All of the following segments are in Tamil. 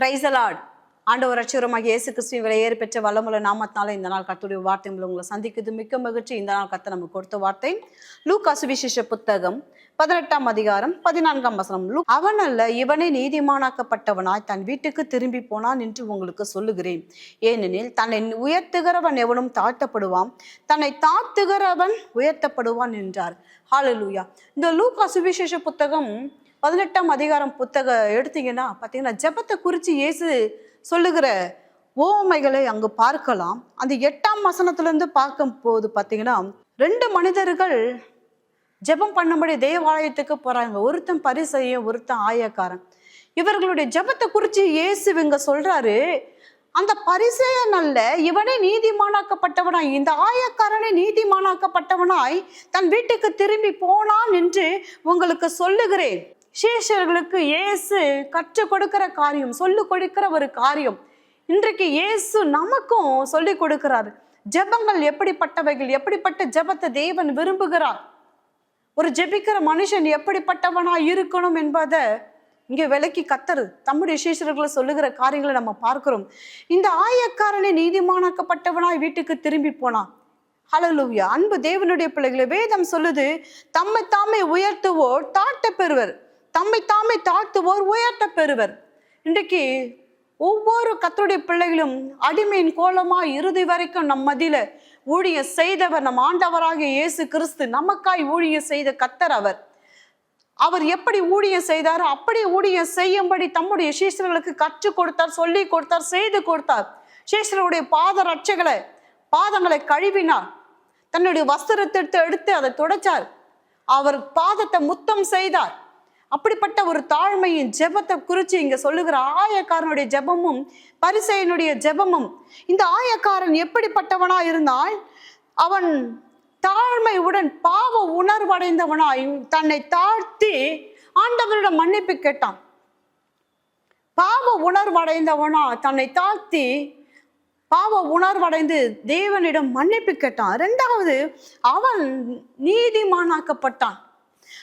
பிரைசலாட் ஆண்டவர் அச்சுரமாக இயேசு கிறிஸ்துவின் விலையேறி பெற்ற வல்லமுள்ள நாமத்தினால இந்த நாள் கத்துடைய வார்த்தை மூலம் உங்களை சந்திக்குது மிக்க மகிழ்ச்சி. இந்த நாள் கர்த்தர் நமக்கு கொடுத்த வார்த்தை. லூக் சுவிசேஷ புத்தகம் பதினெட்டாம் அதிகாரம் பதினான்காம் வசனம். லூ அவன் அல்ல இவனே நீதிமானாக்கப்பட்டவனாய் தன் வீட்டுக்கு திரும்பி போனான் என்று உங்களுக்கு சொல்லுகிறேன். ஏனெனில் தன்னை உயர்த்துகிறவன் எவனும் தாழ்த்தப்படுவான். தன்னை தாழ்த்துகிறவன் உயர்த்தப்படுவான் என்றார். ஹாலலூயா இந்த லூக் சுவிசேஷ புத்தகம் பதினெட்டாம் அதிகாரம் புத்தக எடுத்தீங்கன்னா பார்த்தீங்கன்னா ஜெபத்தை குறித்து இயேசு சொல்லுகிற ஓமைகளை அங்கு பார்க்கலாம். அந்த எட்டாம் வசனத்திலேருந்து பார்க்கும் போது பார்த்தீங்கன்னா ரெண்டு மனிதர்கள் ஜெபம் பண்ணும்படி தேவாலயத்துக்கு போகிறாங்க ஒருத்தன் பரிசையும் ஒருத்தன் ஆயக்காரன். இவர்களுடைய ஜெபத்தை குறித்து இயேசு இவங்க சொல்கிறாரு அந்த பரிசேயன் அல்ல இவனே நீதிமானாக்கப்பட்டவனாய் இந்த ஆயக்காரனே நீதிமானாக்கப்பட்டவனாய் தன் வீட்டுக்கு திரும்பி போனான் என்று உங்களுக்கு சொல்லுகிறேன். சேஷர்களுக்கு இயேசு கற்றுக் கொடுக்கிற காரியம் சொல்லி கொடுக்கிற ஒரு காரியம். இன்றைக்கு இயேசு நமக்கும் சொல்லி கொடுக்கிறார். ஜெபங்கள் எப்படிப்பட்டவைகள்? எப்படிப்பட்ட ஜெபத்தை தேவன் விரும்புகிறார்? ஒரு ஜெபிக்கிற மனுஷன் எப்படிப்பட்டவனா இருக்கணும் என்பதை இங்கே விலக்கி கத்தரு தம்முடைய சீஷர்களை சொல்லுகிற காரியங்களை நம்ம பார்க்கிறோம். இந்த ஆயக்காரனை நீதிமானாக்கப்பட்டவனாய் வீட்டுக்கு திரும்பி போனான். ஹalleluya. அன்பு தேவனுடைய பிள்ளைகளை வேதம் சொல்லுது தம்மை தாமே உயர்த்துவோர் தாட்ட பெறுவர் தம்மை தாமே தாழ்த்துவோர் உயர்த்த பெறுவர். இன்றைக்கு ஒவ்வொரு கத்தருடைய பிள்ளைகளும் அடிமையின் கோலமா இறுதி வரைக்கும் நம் மதியில ஊழிய செய்தவர் நம் ஆண்டவராகிய இயேசு கிறிஸ்து நமக்காய் ஊழிய செய்த கத்தர் அவர். அவர் எப்படி ஊழியம் செய்தாரோ அப்படி ஊழியம் செய்யும்படி தம்முடைய சீஷர்களுக்கு கற்றுக் கொடுத்தார் சொல்லி கொடுத்தார் செய்து கொடுத்தார். சீஷர்களுடைய பாத ரட்சைகளை பாதங்களை கழுவினார். தன்னுடைய வஸ்திரத்தை எடுத்து அதை துடைச்சார். அவர் பாதத்தை முத்தம் செய்தார். அப்படிப்பட்ட ஒரு தாழ்மையின் ஜெபத்தை குறித்து இங்கே சொல்லுகிற ஆயக்காரனுடைய ஜெபமும் பரிசையனுடைய ஜெபமும் இந்த ஆயக்காரன் எப்படிப்பட்டவனா இருந்தால் அவன் தாழ்மையுடன் பாவ உணர்வடைந்தவனாய் தன்னை தாழ்த்தி ஆண்டவரிடம் மன்னிப்பு கேட்டான். பாவ உணர்வடைந்தவனா தன்னை தாழ்த்தி பாவ உணர்வடைந்து தேவனிடம் மன்னிப்பு கேட்டான். ரெண்டாவது அவன் நீதிமானாக்கப்பட்டான்.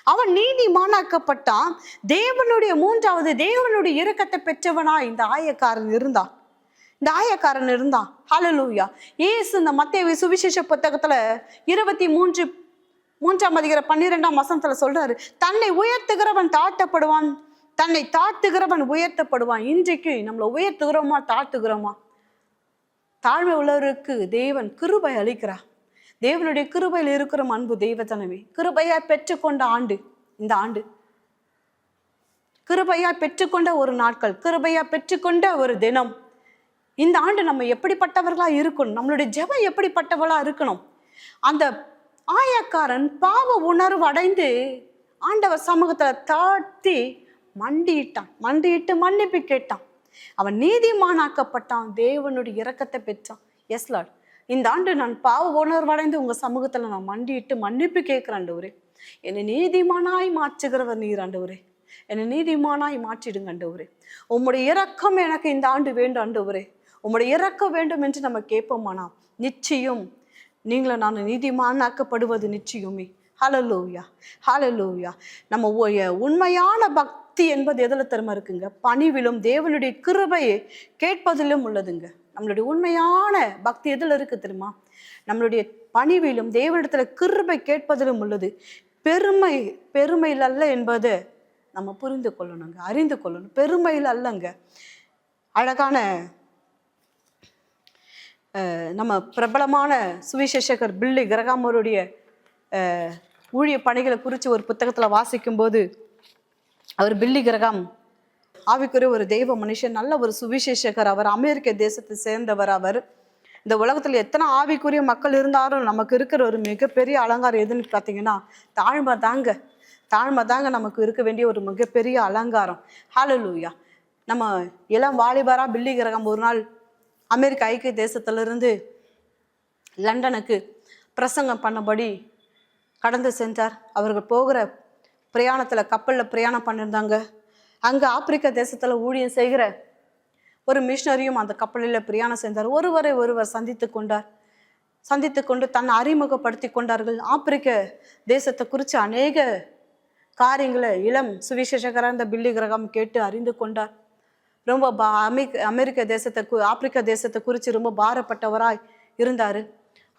அவன் நீதிமானாக்கப்பட்டான். தேவனுடைய மூன்றாவது தேவனுடைய இரக்கத்தை பெற்றவனா இந்த ஆயக்காரன் இருந்தான். இந்த ஆயக்காரன் இருந்தான். ஹலலூயா ஏசு இந்த மத்திய சுவிசேஷ புத்தகத்துல இருபத்தி மூன்று மூன்றாம் அதிகார பன்னிரெண்டாம் வசனத்துல சொல்றாரு தன்னை உயர்த்துகிறவன் தாழ்த்தப்படுவான் தன்னை தாழ்த்துகிறவன் உயர்த்தப்படுவான். இன்றைக்கு நம்மளை உயர்த்துகிறோமா தாழ்த்துகிறோமா? தாழ்மை உள்ளவருக்கு தேவன் கிருபை அளிக்கிறார். தேவனுடைய கிருபையில் இருக்கிற அன்பு தெய்வத்தனமே. கிருபையாய் பெற்றுக்கொண்ட ஆண்டு இந்த ஆண்டு. கிருபையாய் பெற்றுக்கொண்ட ஒரு நாட்கள் கிருபையாய் பெற்றுக்கொண்ட ஒரு தினம். இந்த ஆண்டு நம்ம எப்படிப்பட்டவர்களா இருக்கணும்? நம்மளுடைய ஜெபம் எப்படிப்பட்டவளா இருக்கணும்? அந்த ஆயக்காரன் பாவ உணர்வு அடைந்து ஆண்டவர் சமூகத்துல தாழ்த்தி மண்டியிட்டான். மண்டியிட்டு மன்னிப்பு கேட்டான். அவன் நீதிமானாக்கப்பட்டான். தேவனுடைய இரக்கத்தை பெற்றான். எஸ் லார்ட் இந்த ஆண்டு நான் பாவ உணர்வடைந்து உங்கள் சமூகத்தில் நான் மண்டியிட்டு மன்னிப்பு கேட்குறேன் ஆண்டவரே. என்னை நீதிமானாய் மாற்றுகிறவர் நீர் ஆண்டவரே. என்னை நீதிமானாய் மாற்றிடுங்க ஆண்டவரே. உம்முடைய இறக்கம் எனக்கு இந்த ஆண்டு வேண்டும் ஆண்டவரே. உம்முடைய இறக்கம் வேண்டும் என்று நம்ம கேட்போமானா? நிச்சயம். நீங்களை நான் நீதிமானாக்கப்படுவது நிச்சயமே. ஹalleluya ஹalleluya நம்ம உண்மையான பக்தி பக்தி என்பது எதில் திறமை இருக்குங்க? பணிவிலும் தேவனுடைய கிருபையை கேட்பதிலும் உள்ளதுங்க. நம்மளுடைய உண்மையான பக்தி எதில் இருக்கு தெரியுமா? நம்மளுடைய பணிவிலும் தேவனிடத்துல கிருபை கேட்பதிலும் உள்ளது. பெருமை பெருமையில் அல்ல என்பதை நம்ம புரிந்து கொள்ளணுங்க அறிந்து கொள்ளணும். பெருமையில் அல்லங்க. அழகான நம்ம பிரபலமான சுவிசேஷகர் பில்லி கிரகாமருடைய ஊழிய பணிகளை குறித்து ஒரு புத்தகத்தில் வாசிக்கும்போது அவர் பில்லி கிரகம். ஆவிக்குரிய ஒரு தெய்வ மனுஷன் நல்ல ஒரு சுவிசேஷகர் அவர் அமெரிக்க தேசத்தை சேர்ந்தவர் அவர். இந்த உலகத்தில் எத்தனை ஆவிக்குரிய மக்கள் இருந்தாலும் நமக்கு இருக்கிற ஒரு மிகப்பெரிய அலங்காரம் எதுன்னு பார்த்தீங்கன்னா தாழ்மை தாங்க. தாழ்மை தாங்க நமக்கு இருக்க வேண்டிய ஒரு மிகப்பெரிய அலங்காரம். ஹாலலூயா நம்ம இளம் வாலிபரா பில்லி கிரகம் ஒரு நாள் அமெரிக்க ஐக்கிய தேசத்திலிருந்து லண்டனுக்கு பிரசங்கம் பண்ணபடி கடந்து சென்றார். அவர்கள் போகிற பிரயாணத்தில் கப்பலில் பிரயாணம் பண்ணியிருந்தாங்க அங்கே ஆப்பிரிக்க தேசத்தில் ஊழியம் செய்கிற ஒரு மிஷினரியும் அந்த கப்பலில் பிரயாணம் செஞ்சார் ஒருவரை ஒருவர் சந்தித்து கொண்டார். சந்தித்து கொண்டு தன்னை அறிமுகப்படுத்தி கொண்டார்கள். ஆப்பிரிக்க தேசத்தை குறித்து அநேக காரியங்களை இளம் சுவிசேஷகராக இந்த பில்லி கிரகம் கேட்டு அறிந்து கொண்டார். ரொம்ப பா அமெரிக்க அமெரிக்க தேசத்தை கு ஆப்பிரிக்க தேசத்தை குறித்து ரொம்ப பாரப்பட்டவராய் இருந்தார்.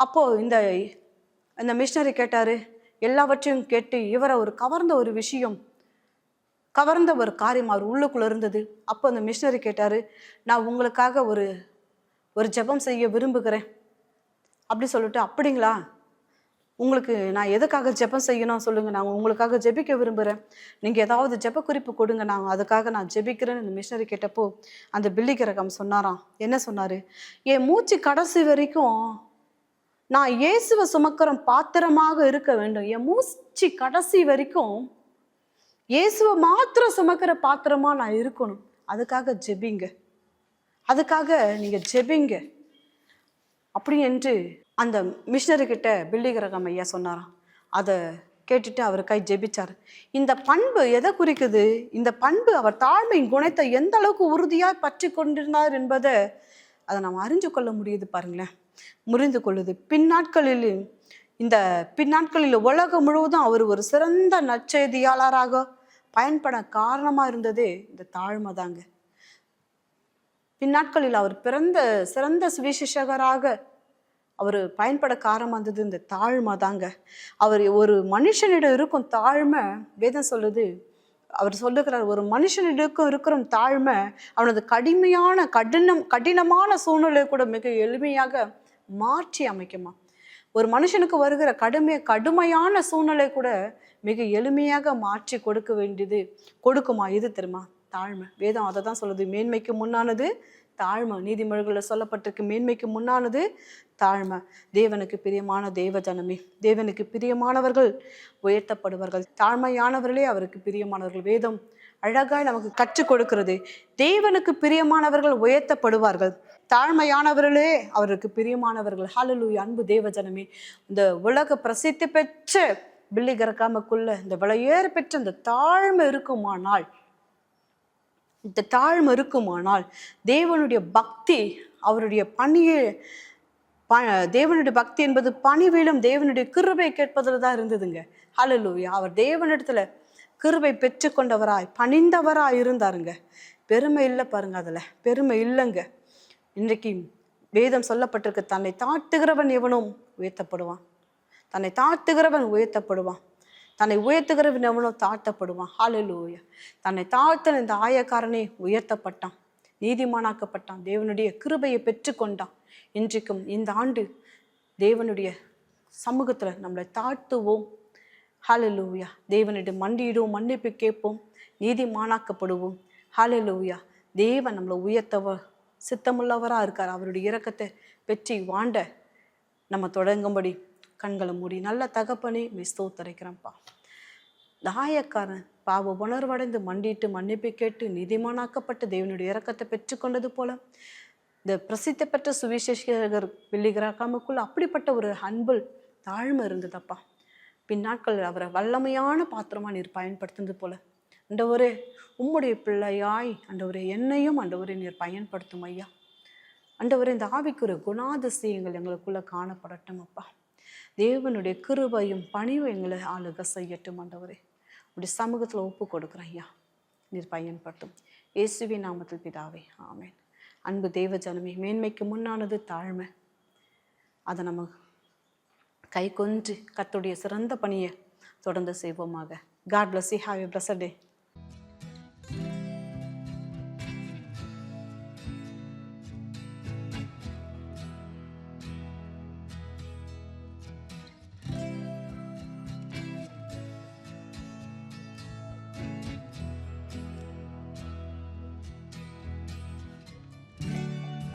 அப்போது இந்த இந்த மிஷினரி கேட்டார் எல்லாவற்றையும் கேட்டு இவரை ஒரு கவர்ந்த ஒரு விஷயம் கவர்ந்த ஒரு காரியம் அவர் உள்ளுக்குள்ள இருந்தது. அப்போ அந்த மிஷினரி கேட்டார் நான் உங்களுக்காக ஒரு ஒரு ஜெபம் செய்ய விரும்புகிறேன். அப்படி சொல்லிட்டு அப்படிங்களா? உங்களுக்கு நான் எதுக்காக ஜெபம் செய்யணும்? சொல்லுங்க நான் உங்களுக்காக ஜெபிக்க விரும்புகிறேன் நீங்கள் ஏதாவது ஜெப குறிப்பு கொடுங்க நான் அதுக்காக நான் ஜெபிக்கிறேன்னு இந்த மிஷினரி கேட்டப்போ அந்த பில்லிகிரகம் சொன்னாராம். என்ன சொன்னார்? என் மூச்சு கடைசி வரைக்கும் நான் இயேசுவை சுமக்கிற பாத்திரமாக இருக்க வேண்டும். என் மூச்சு கடைசி வரைக்கும் இயேசுவை மாத்திரம் சுமக்கிற பாத்திரமா நான் இருக்கணும். அதுக்காக ஜெபிங்க. அதுக்காக நீங்க ஜெபிங்க. அப்படி என்று அந்த மிஷினரி கிட்ட பில்லிகிரகம் ஐயா சொன்னாராம். அதை கேட்டுட்டு அவர் கை ஜெபிச்சார். இந்த பண்பு எதை குறிக்குது? இந்த பண்பு அவர் தாழ்மையின் குணத்தை எந்த அளவுக்கு உறுதியாக பற்றி கொண்டிருந்தார் என்பதை அதை நாம் அறிஞ்சு கொள்ள முடியுது பாருங்களேன். முறிந்து கொள்ளுது. பின்னாட்களில் இந்த பின்னாட்களில் உலகம் முழுவதும் அவர் ஒரு சிறந்த நற்செய்தியாளராக பயன்பட காரணமாக இருந்ததே இந்த தாழ்மை தாங்க பின்னாட்களில் அவர் பிறந்த சிறந்த சுவிசேஷகராக அவர் பயன்பட காரணமாக இருந்தது இந்த தாழ்மை தாங்க அவர் ஒரு மனுஷனிடம் இருக்கும் தாழ்மை வேதம் சொல்லுது அவர் சொல்லுகிறார் ஒரு மனுஷனிடம் இருக்கிற தாழ்மை அவனது கடுமையான கடினம் கடினமான சூழ்நிலை கூட மிக எளிமையாக மாற்றி அமைக்குமா? ஒரு மனுஷனுக்கு வருகிற கடுமை கடுமையான சூழ்நிலை கூட மிக எளிமையாக மாற்றி கொடுக்க வேண்டியது கொடுக்குமா? இது தெரியுமா? தாழ்மை. வேதம் அதை தான் சொல்லுது. மேன்மைக்கு முன்னானது தாழ்மை. நீதிமொழிகளில் சொல்லப்பட்டிருக்கு. மேன்மைக்கு முன்னானது தாழ்மை. தேவனுக்கு பிரியமான தேவ ஜனமே. தேவனுக்கு பிரியமானவர்கள் உயர்த்தப்படுவார்கள். தாழ்மையானவர்களே அவருக்கு பிரியமானவர்கள். வேதம் அழகாய் நமக்கு கற்றுக் கொடுக்கிறது. தேவனுக்கு பிரியமானவர்கள் உயர்த்தப்படுவார்கள். தாழ்மையானவர்களே அவருக்கு பிரியமானவர்கள். ஹalleluya அன்பு தேவஜனமே இந்த உலக பிரசித்தி பெற்ற பில்லி கறக்காமக்குள்ள இந்த விலையேற பெற்ற இந்த தாழ்மை இருக்குமானால் இந்த தாழ்மை இருக்குமானால் தேவனுடைய பக்தி அவருடைய பணியை ப தேவனுடைய பக்தி என்பது பணிவிலும் தேவனுடைய கிருபை கேட்பதில் தான் இருந்ததுங்க. ஹலலூயா அவர் தேவனிடத்துல கிருபை பெற்றுக்கொண்டவராய் பணிந்தவராய் இருந்தாருங்க. பெருமை இல்லை பாருங்க அதில். பெருமை இல்லைங்க. இன்றைக்கு வேதம் சொல்லப்பட்டிருக்கு தன்னை தாழ்த்துகிறவன் எவனும் உயர்த்தப்படுவான். தன்னை தாழ்த்துகிறவன் உயர்த்தப்படுவான். தன்னை உயர்த்துகிறவன் எவனோ தாழ்த்தப்படுவான் ஹாலலூயா தன்னை தாழ்த்தன இந்த ஆயக்காரனே உயர்த்தப்பட்டான். நீதிமானாக்கப்பட்டான். தேவனுடைய கிருபையை பெற்றுக்கொண்டான். இன்றைக்கும் இந்த ஆண்டு தேவனுடைய சமூகத்தில் நம்மளை தாழ்த்துவோம் ஹalleluya தேவனிடம் மண்டியிடும் மன்னிப்பு கேட்போம் நீதிமானாக்கப்படுவோம். ஹalleluya தேவன் நம்மளை உயர்த்தவ சித்தமுள்ளவராக இருக்கார். அவருடைய இறக்கத்தை பெற்றி வாண்ட நம்ம தொடங்கும்படி கண்களை மூடி நல்ல தகப்பனே மிஸ்தோத்தரைக்கிறேன்ப்பா தாயக்காரன் பாவ உணர்வடைந்து மண்டிட்டு மன்னிப்பு கேட்டு நீதிமானாக்கப்பட்ட தேவனுடைய இறக்கத்தை பெற்றுக்கொண்டது போல இந்த பிரசித்தி பெற்ற சுவிசேஷகர் பில்லிகிராக்காமுக்குள்ள அப்படிப்பட்ட ஒரு அன்பு தாழ்மை இருந்ததப்பா. பின்னாட்கள் அவரை வல்லமையான பாத்திரமாக நீர் பயன்படுத்துனது போல. அண்டவரே உம்முடைய பிள்ளையாய் அண்டவரே என்னையும் அண்டவரே நீர் பயன்படுத்தும் ஐயா. அண்டவரே இந்த ஆவிக்குரிய குணாதிசயங்கள் எங்களுக்குள்ளே காணப்படட்டும் அப்பா. தேவனுடைய கிருபையும் பணிவும் எங்களை ஆளுக செய்யட்டும் அண்டவரே. அப்படி சமூகத்தில் ஒப்பு கொடுக்குறேன் ஐயா. நீர் பயன்படுத்தும். இயேசுவி நாமத்தில் பிதாவே ஆமேன். அன்பு தேவ ஜனமே மேன்மைக்கு முன்னானது தாழ்மை. அதை நம்ம கை கொன்று கத்துடைய சிறந்த பணியை தொடர்ந்து செய்வோமாக. God bless you have a bless day